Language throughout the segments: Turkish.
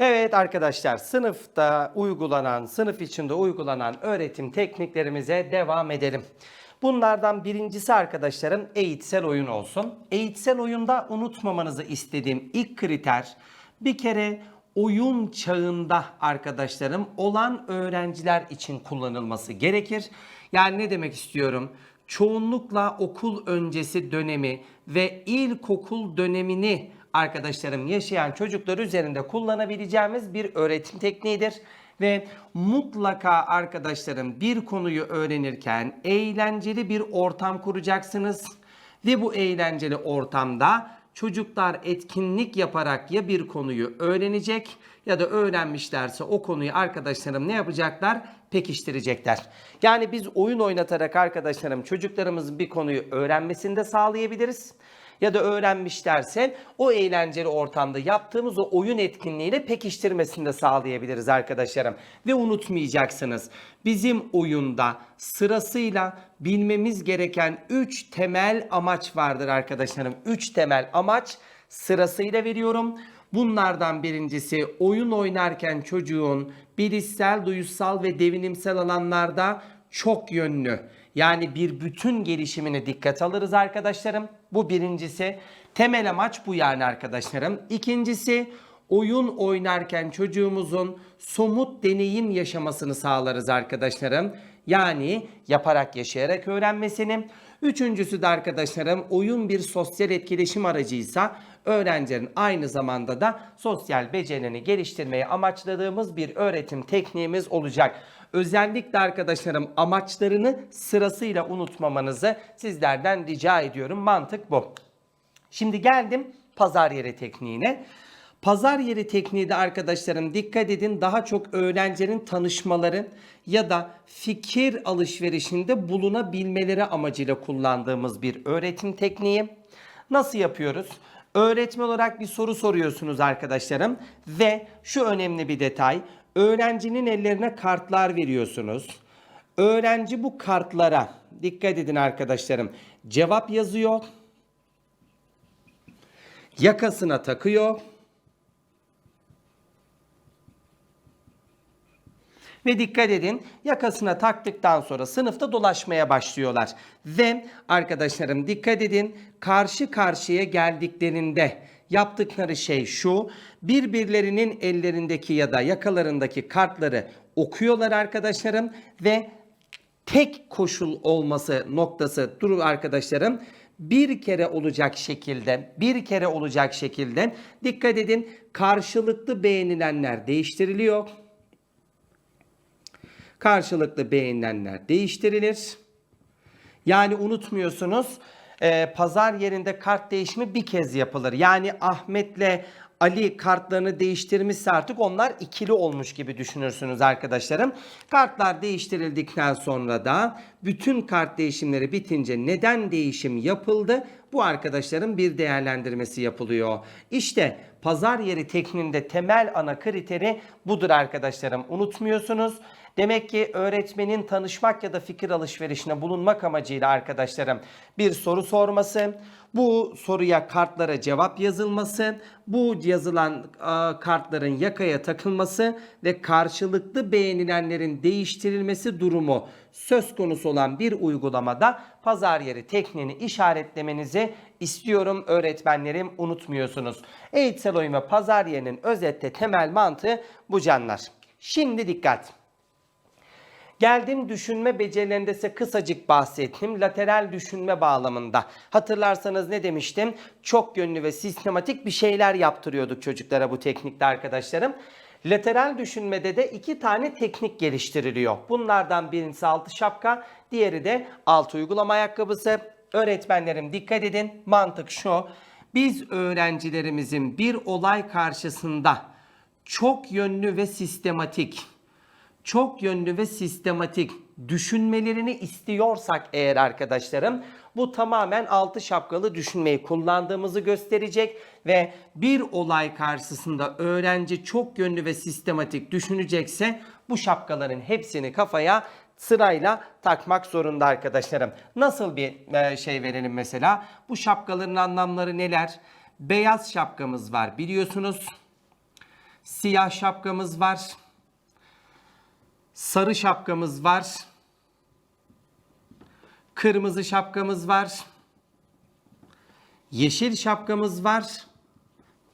Evet arkadaşlar sınıfta uygulanan, sınıf içinde uygulanan öğretim tekniklerimize devam edelim. Bunlardan birincisi arkadaşlarım eğitsel oyun olsun. Eğitsel oyunda unutmamanızı istediğim ilk kriter bir kere oyun çağında arkadaşlarım olan öğrenciler için kullanılması gerekir. Yani ne demek istiyorum? Çoğunlukla okul öncesi dönemi ve ilkokul dönemini arkadaşlarım yaşayan çocuklar üzerinde kullanabileceğimiz bir öğretim tekniğidir. Ve mutlaka arkadaşlarım bir konuyu öğrenirken eğlenceli bir ortam kuracaksınız. Ve bu eğlenceli ortamda çocuklar etkinlik yaparak ya bir konuyu öğrenecek ya da öğrenmişlerse o konuyu arkadaşlarım ne yapacaklar? Pekiştirecekler. Yani biz oyun oynatarak arkadaşlarım çocuklarımızın bir konuyu öğrenmesini de sağlayabiliriz ya da öğrenmişlerse o eğlenceli ortamda yaptığımız o oyun etkinliğiyle pekiştirmesini de sağlayabiliriz arkadaşlarım. Ve unutmayacaksınız bizim oyunda sırasıyla bilmemiz gereken 3 temel amaç vardır arkadaşlarım. 3 temel amaç sırasıyla veriyorum. Bunlardan birincisi oyun oynarken çocuğun bilişsel, duyusal ve devinimsel alanlarda çok yönlü yani bir bütün gelişimine dikkat alırız arkadaşlarım. Bu birincisi. Temel amaç bu yani arkadaşlarım. İkincisi oyun oynarken çocuğumuzun somut deneyim yaşamasını sağlarız arkadaşlarım. Yani yaparak yaşayarak öğrenmesini. Üçüncüsü de arkadaşlarım oyun bir sosyal etkileşim aracıysa öğrencilerin aynı zamanda da sosyal becerilerini geliştirmeyi amaçladığımız bir öğretim tekniğimiz olacak. Özellikle arkadaşlarım amaçlarını sırasıyla unutmamanızı sizlerden rica ediyorum. Mantık bu. Şimdi geldim pazar yeri tekniğine. Pazar yeri tekniği de arkadaşlarım dikkat edin daha çok öğrencilerin tanışmaları ya da fikir alışverişinde bulunabilmeleri amacıyla kullandığımız bir öğretim tekniği. Nasıl yapıyoruz? Öğretmen olarak bir soru soruyorsunuz arkadaşlarım ve şu önemli bir detay. Öğrencinin ellerine kartlar veriyorsunuz. Öğrenci bu kartlara dikkat edin arkadaşlarım. Cevap yazıyor. Yakasına takıyor. Ve dikkat edin yakasına taktıktan sonra sınıfta dolaşmaya başlıyorlar. Ve arkadaşlarım dikkat edin karşı karşıya geldiklerinde yaptıkları şey şu. Birbirlerinin ellerindeki ya da yakalarındaki kartları okuyorlar arkadaşlarım ve tek koşul olması noktası dur arkadaşlarım bir kere olacak şekilde bir kere olacak şekilde dikkat edin karşılıklı beğenilenler değiştiriliyor. Karşılıklı beğenilenler değiştirilir. Yani unutmuyorsunuz e, pazar yerinde kart değişimi bir kez yapılır. Yani Ahmet'le Ali kartlarını değiştirmişse artık onlar ikili olmuş gibi düşünürsünüz arkadaşlarım. Kartlar değiştirildikten sonra da bütün kart değişimleri bitince neden değişim yapıldı? Bu arkadaşların bir değerlendirmesi yapılıyor. İşte pazar yeri tekniğinde temel ana kriteri budur arkadaşlarım. Unutmuyorsunuz. Demek ki öğretmenin tanışmak ya da fikir alışverişine bulunmak amacıyla arkadaşlarım bir soru sorması, bu soruya kartlara cevap yazılması, bu yazılan e, kartların yakaya takılması ve karşılıklı beğenilenlerin değiştirilmesi durumu söz konusu olan bir uygulamada pazar yeri tekniğini işaretlemenizi istiyorum öğretmenlerim unutmuyorsunuz. Eğitsel oyun ve pazar yerinin özette temel mantığı bu canlar. Şimdi dikkat. Geldim düşünme becerilerinde ise kısacık bahsettim. Lateral düşünme bağlamında. Hatırlarsanız ne demiştim? Çok yönlü ve sistematik bir şeyler yaptırıyorduk çocuklara bu teknikte arkadaşlarım. Lateral düşünmede de iki tane teknik geliştiriliyor. Bunlardan birincisi altı şapka, diğeri de altı uygulama ayakkabısı. Öğretmenlerim dikkat edin. Mantık şu. Biz öğrencilerimizin bir olay karşısında çok yönlü ve sistematik çok yönlü ve sistematik düşünmelerini istiyorsak eğer arkadaşlarım bu tamamen altı şapkalı düşünmeyi kullandığımızı gösterecek ve bir olay karşısında öğrenci çok yönlü ve sistematik düşünecekse bu şapkaların hepsini kafaya sırayla takmak zorunda arkadaşlarım. Nasıl bir e, şey verelim mesela? Bu şapkaların anlamları neler? Beyaz şapkamız var biliyorsunuz. Siyah şapkamız var. Sarı şapkamız var. Kırmızı şapkamız var. Yeşil şapkamız var.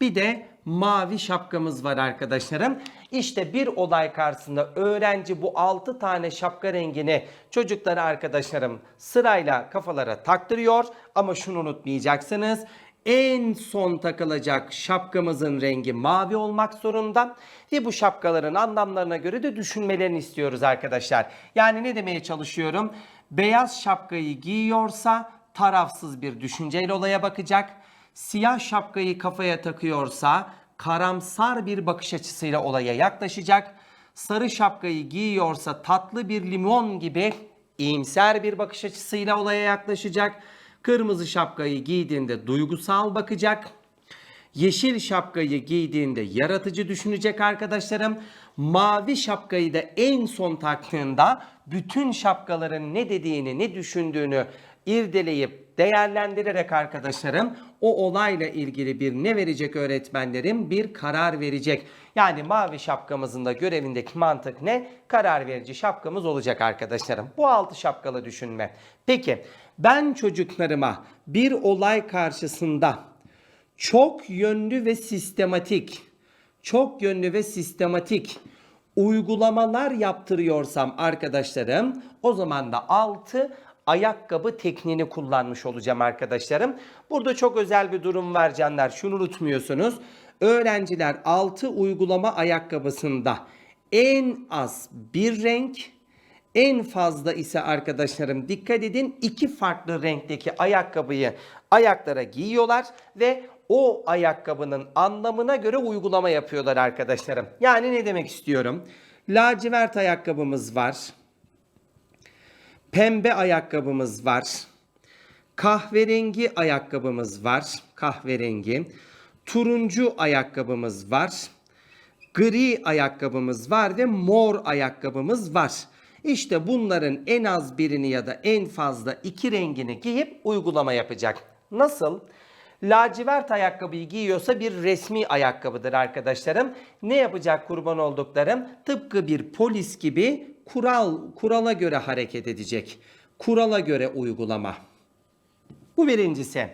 Bir de mavi şapkamız var arkadaşlarım. İşte bir olay karşısında öğrenci bu 6 tane şapka rengini çocuklara arkadaşlarım sırayla kafalara taktırıyor. Ama şunu unutmayacaksınız. En son takılacak şapkamızın rengi mavi olmak zorunda ve bu şapkaların anlamlarına göre de düşünmelerini istiyoruz arkadaşlar. Yani ne demeye çalışıyorum? Beyaz şapkayı giyiyorsa tarafsız bir düşünceyle olaya bakacak. Siyah şapkayı kafaya takıyorsa karamsar bir bakış açısıyla olaya yaklaşacak. Sarı şapkayı giyiyorsa tatlı bir limon gibi iyimser bir bakış açısıyla olaya yaklaşacak. Kırmızı şapkayı giydiğinde duygusal bakacak. Yeşil şapkayı giydiğinde yaratıcı düşünecek arkadaşlarım. Mavi şapkayı da en son taktığında bütün şapkaların ne dediğini, ne düşündüğünü irdeleyip değerlendirerek arkadaşlarım o olayla ilgili bir ne verecek öğretmenlerim? Bir karar verecek. Yani mavi şapkamızın da görevindeki mantık ne? Karar verici şapkamız olacak arkadaşlarım. Bu altı şapkalı düşünme. Peki ben çocuklarıma bir olay karşısında çok yönlü ve sistematik, çok yönlü ve sistematik uygulamalar yaptırıyorsam arkadaşlarım o zaman da 6 ayakkabı tekniğini kullanmış olacağım arkadaşlarım. Burada çok özel bir durum var canlar. Şunu unutmuyorsunuz. Öğrenciler 6 uygulama ayakkabısında en az bir renk, en fazla ise arkadaşlarım dikkat edin iki farklı renkteki ayakkabıyı ayaklara giyiyorlar ve o ayakkabının anlamına göre uygulama yapıyorlar arkadaşlarım. Yani ne demek istiyorum? Lacivert ayakkabımız var. Pembe ayakkabımız var. Kahverengi ayakkabımız var. Kahverengi. Turuncu ayakkabımız var. Gri ayakkabımız var ve mor ayakkabımız var. İşte bunların en az birini ya da en fazla iki rengini giyip uygulama yapacak. Nasıl? Lacivert ayakkabıyı giyiyorsa bir resmi ayakkabıdır arkadaşlarım. Ne yapacak kurban olduklarım? Tıpkı bir polis gibi kural kurala göre hareket edecek. Kurala göre uygulama. Bu birincisi.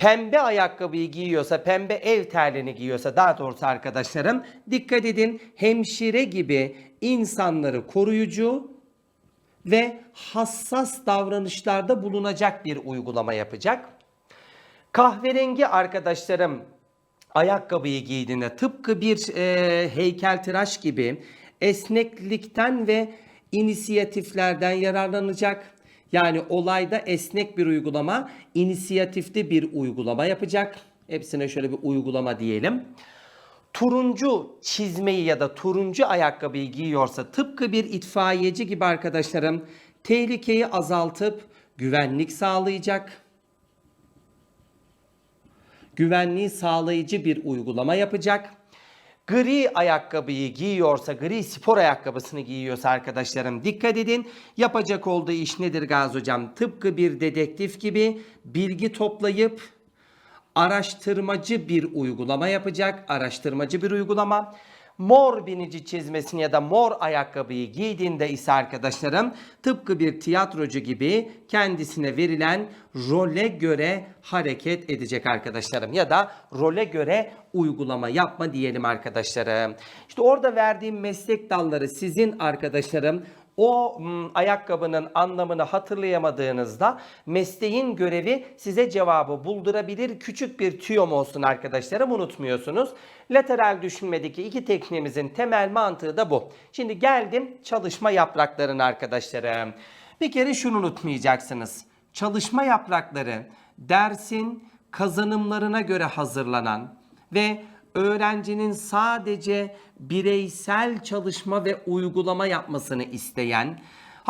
Pembe ayakkabıyı giyiyorsa, pembe ev terliğini giyiyorsa daha doğrusu arkadaşlarım dikkat edin hemşire gibi insanları koruyucu ve hassas davranışlarda bulunacak bir uygulama yapacak. Kahverengi arkadaşlarım ayakkabıyı giydiğinde tıpkı bir e, heykeltıraş gibi esneklikten ve inisiyatiflerden yararlanacak. Yani olayda esnek bir uygulama, inisiyatifli bir uygulama yapacak. Hepsine şöyle bir uygulama diyelim. Turuncu çizmeyi ya da turuncu ayakkabıyı giyiyorsa tıpkı bir itfaiyeci gibi arkadaşlarım tehlikeyi azaltıp güvenlik sağlayacak güvenliği sağlayıcı bir uygulama yapacak. Gri ayakkabıyı giyiyorsa, gri spor ayakkabısını giyiyorsa arkadaşlarım dikkat edin. Yapacak olduğu iş nedir Gaz Hocam? Tıpkı bir dedektif gibi bilgi toplayıp araştırmacı bir uygulama yapacak. Araştırmacı bir uygulama. Mor binici çizmesini ya da mor ayakkabıyı giydiğinde ise arkadaşlarım tıpkı bir tiyatrocu gibi kendisine verilen role göre hareket edecek arkadaşlarım ya da role göre uygulama yapma diyelim arkadaşlarım. İşte orada verdiğim meslek dalları sizin arkadaşlarım o m, ayakkabının anlamını hatırlayamadığınızda mesleğin görevi size cevabı buldurabilir. Küçük bir tüyom olsun arkadaşlarım unutmuyorsunuz. Lateral düşünmedeki iki tekniğimizin temel mantığı da bu. Şimdi geldim çalışma yapraklarına arkadaşlarım. Bir kere şunu unutmayacaksınız. Çalışma yaprakları dersin kazanımlarına göre hazırlanan ve öğrencinin sadece bireysel çalışma ve uygulama yapmasını isteyen,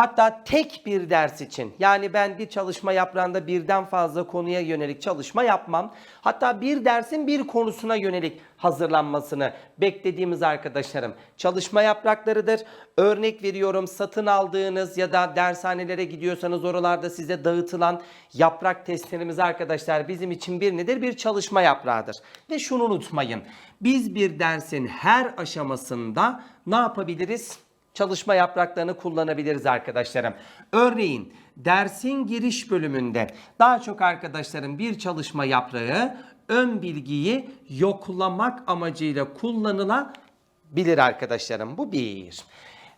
Hatta tek bir ders için yani ben bir çalışma yaprağında birden fazla konuya yönelik çalışma yapmam. Hatta bir dersin bir konusuna yönelik hazırlanmasını beklediğimiz arkadaşlarım çalışma yapraklarıdır. Örnek veriyorum satın aldığınız ya da dershanelere gidiyorsanız oralarda size dağıtılan yaprak testlerimiz arkadaşlar bizim için bir nedir? Bir çalışma yaprağıdır. Ve şunu unutmayın. Biz bir dersin her aşamasında ne yapabiliriz? Çalışma yapraklarını kullanabiliriz arkadaşlarım. Örneğin dersin giriş bölümünde daha çok arkadaşlarım bir çalışma yaprağı ön bilgiyi yoklamak amacıyla kullanılabilir arkadaşlarım. Bu bir.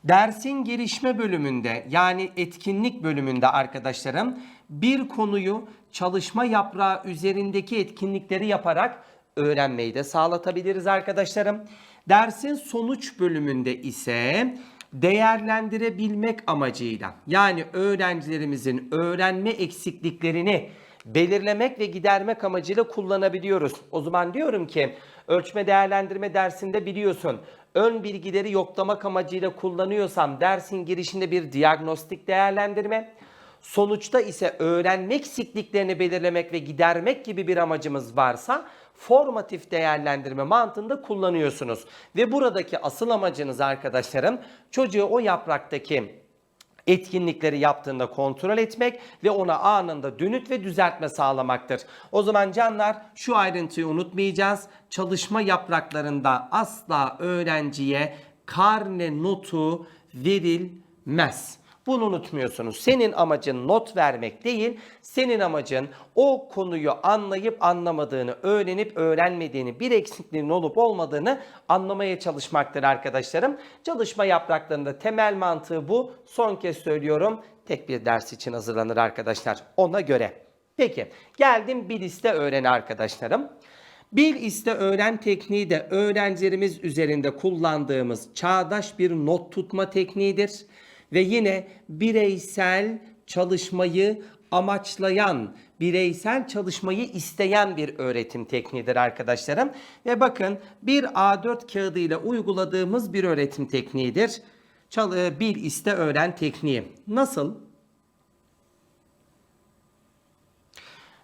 Dersin gelişme bölümünde yani etkinlik bölümünde arkadaşlarım bir konuyu çalışma yaprağı üzerindeki etkinlikleri yaparak öğrenmeyi de sağlatabiliriz arkadaşlarım. Dersin sonuç bölümünde ise değerlendirebilmek amacıyla yani öğrencilerimizin öğrenme eksikliklerini belirlemek ve gidermek amacıyla kullanabiliyoruz. O zaman diyorum ki ölçme değerlendirme dersinde biliyorsun ön bilgileri yoklamak amacıyla kullanıyorsam dersin girişinde bir diagnostik değerlendirme, sonuçta ise öğrenme eksikliklerini belirlemek ve gidermek gibi bir amacımız varsa formatif değerlendirme mantığında kullanıyorsunuz. Ve buradaki asıl amacınız arkadaşlarım çocuğu o yapraktaki etkinlikleri yaptığında kontrol etmek ve ona anında dönüt ve düzeltme sağlamaktır. O zaman canlar şu ayrıntıyı unutmayacağız. Çalışma yapraklarında asla öğrenciye karne notu verilmez. Bunu unutmuyorsunuz. Senin amacın not vermek değil, senin amacın o konuyu anlayıp anlamadığını, öğrenip öğrenmediğini, bir eksikliğin olup olmadığını anlamaya çalışmaktır arkadaşlarım. Çalışma yapraklarında temel mantığı bu. Son kez söylüyorum. Tek bir ders için hazırlanır arkadaşlar. Ona göre. Peki geldim bir liste öğren arkadaşlarım. Bir iste öğren tekniği de öğrencilerimiz üzerinde kullandığımız çağdaş bir not tutma tekniğidir ve yine bireysel çalışmayı amaçlayan, bireysel çalışmayı isteyen bir öğretim tekniğidir arkadaşlarım. Ve bakın bir A4 kağıdı ile uyguladığımız bir öğretim tekniğidir. Çal e, bil iste öğren tekniği. Nasıl?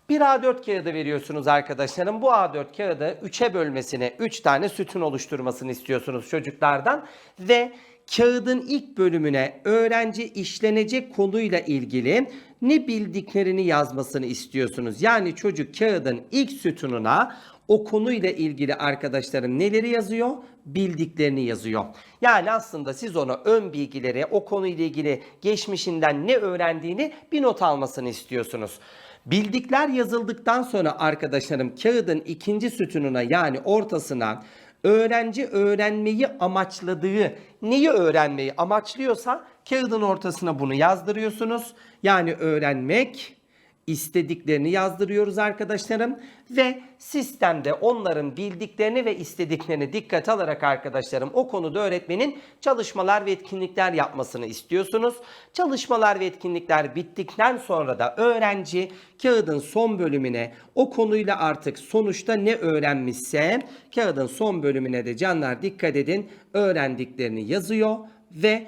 Bir A4 kağıdı veriyorsunuz arkadaşlarım. Bu A4 kağıdı 3'e bölmesini, 3 tane sütun oluşturmasını istiyorsunuz çocuklardan ve kağıdın ilk bölümüne öğrenci işlenecek konuyla ilgili ne bildiklerini yazmasını istiyorsunuz. Yani çocuk kağıdın ilk sütununa o konuyla ilgili arkadaşlarım neleri yazıyor? Bildiklerini yazıyor. Yani aslında siz ona ön bilgileri, o konuyla ilgili geçmişinden ne öğrendiğini bir not almasını istiyorsunuz. Bildikler yazıldıktan sonra arkadaşlarım kağıdın ikinci sütununa yani ortasına öğrenci öğrenmeyi amaçladığı neyi öğrenmeyi amaçlıyorsa kağıdın ortasına bunu yazdırıyorsunuz. Yani öğrenmek istediklerini yazdırıyoruz arkadaşlarım ve sistemde onların bildiklerini ve istediklerini dikkat alarak arkadaşlarım o konuda öğretmenin çalışmalar ve etkinlikler yapmasını istiyorsunuz. Çalışmalar ve etkinlikler bittikten sonra da öğrenci kağıdın son bölümüne o konuyla artık sonuçta ne öğrenmişse kağıdın son bölümüne de canlar dikkat edin öğrendiklerini yazıyor ve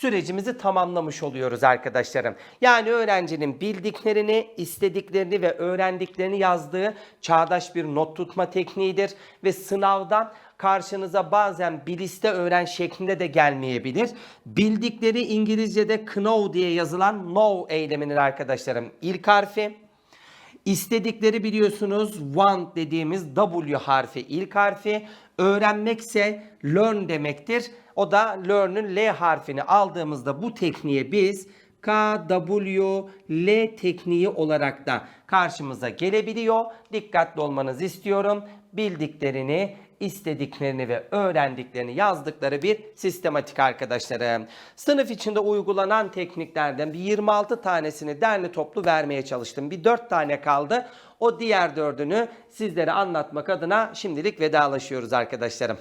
sürecimizi tamamlamış oluyoruz arkadaşlarım. Yani öğrencinin bildiklerini, istediklerini ve öğrendiklerini yazdığı çağdaş bir not tutma tekniğidir ve sınavdan karşınıza bazen biliste öğren şeklinde de gelmeyebilir. Bildikleri İngilizce'de know diye yazılan know eyleminin arkadaşlarım ilk harfi. İstedikleri biliyorsunuz want dediğimiz W harfi ilk harfi. Öğrenmekse learn demektir. O da learn'ün L harfini aldığımızda bu tekniğe biz KWL tekniği olarak da karşımıza gelebiliyor. Dikkatli olmanızı istiyorum. Bildiklerini, istediklerini ve öğrendiklerini yazdıkları bir sistematik arkadaşlarım. Sınıf içinde uygulanan tekniklerden bir 26 tanesini derli toplu vermeye çalıştım. Bir 4 tane kaldı. O diğer dördünü sizlere anlatmak adına şimdilik vedalaşıyoruz arkadaşlarım.